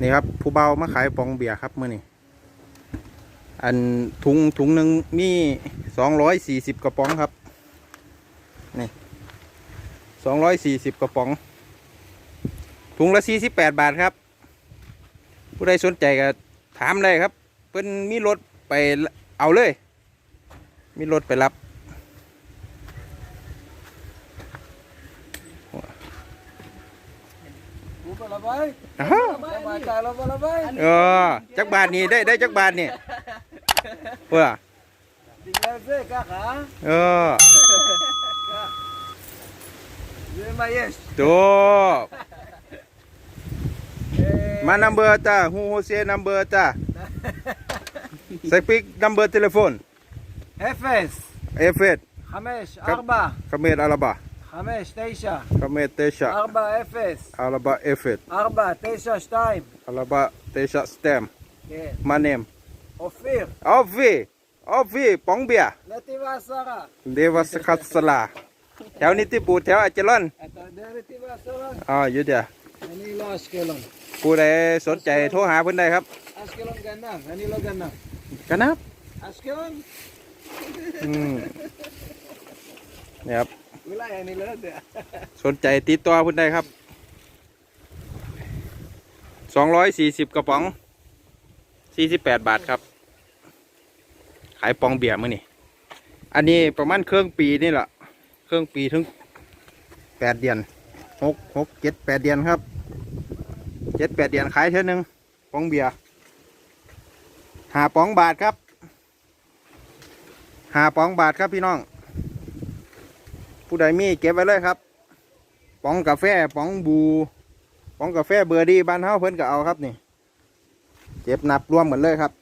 นี่ครับ ผู้เบามาขายปองเบียร์ครับมื่อนี้อันถุงถุงหนึ่งมีสองร้อยสี่สิบกระป๋องครับ นี่สองร้อยสี่สิบกระป๋อง ถุงละสี่สิบแปดบาทครับ ผู้ใดสนใจก็ถามเลยครับ เพิ่นมีรถไปเอาเลย มีรถไปรับ กูไปละไป เออจักบาทนี่ได้ได้จักบาทนี่เพื่อเออตัวมานัมเบอร์ตาฮูโฮเซนัมเบอร์ตาสปิกนัมเบอร์โทรศัพท์เอฟเอสเอฟเอสขมิชอาร์บะขมิชอาร์บะ เอฟเอส ארבע תשע שתיים อาราบาเตชะสเตม כן มาเนม אופיר ออฟฟี่ออฟฟี่ปองเบีย נתיב העשרה เดวัสคัสสลาแถวนิติปูแถวอาจารย์ אתה יודע נתיב העשרה? อ๋ออยู่เดียว אני לא אשקלון ผู้ใดสนใจโทรหาเพิ่นได้ครับ אשקלון גנב אני לא גנב กันนะครับ אשקלון อืมเนี่ยครับ ไม่ไล่อันนี้เลยเด้อสนใจติดตัวเพุ่ได้ครับ 240 กระป๋อง 48 บาทครับ ขายปองเบียร์มื่อนี่อันนี้ประมาณเครื่องปีนี่แหละเครื่องปีถึง 8 เดือน6 6 7 8 เดือนครับ 7 8 เดือนขายเท่านึงปองเบียร์หาปองบาทครับหาปองบาทครับพี่น้อง ผู้ใดมีเก็บไว้เลยครับป๋องกาแฟป๋องบูป๋องกาแฟเบอร์ดีบ้านเฮาเพิ่นก็เอาครับนี่เก็บนับรวมเหมดเลยครับ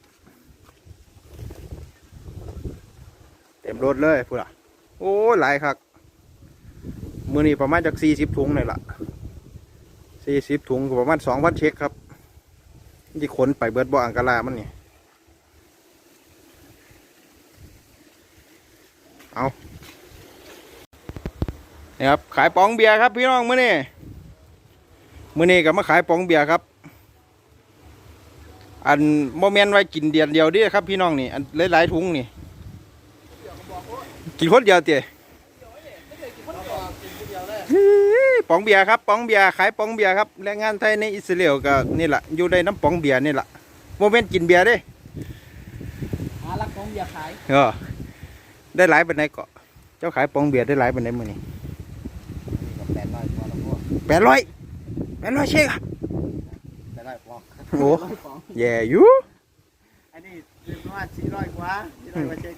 เต็มรถเลยพูดอะโอ้หลายครับมือนี้ประมาณจากสี่สิบถุงเลยล่ะสี่สิบถุงประมาณสองพันเช็คครับที่ขนไปเบิดบ่ออังกาลามันนี่เอา นี่ครับขายปองเบียร์ครับพี่น้องมื้อนี้มื้อนี้ก็มาขายปองเบียร์ครับ อันโมเมนไว้กินเดียนเดียวเดิครับพี่น้องนี่อันหลายๆถุงนี่กินคนเดียวเตี๋ยปองเบียร์ครับปองเบียร์ขายปองเบียร์ครับแรงงานไทยในอิสราเอลก็นี่แหละอยู่ในน้ำปองเบียร์นี่แหละโมเมนกินเบียร์เด้หาลักของอย่าขายเออได้หลายเป็นไหนเกาะเจ้าขายปองเบียร์ได้หลายเป็นไหนมื้อนี้ แปดร้อยพอแล้วพวกแปดร้อยแปดร้อยเช็คอะแปดร้อยพอโอ้แย่อยู่อันนี้เรียกว่าสี่ร้อยกว่าสี่ร้อยกว่าเช็ค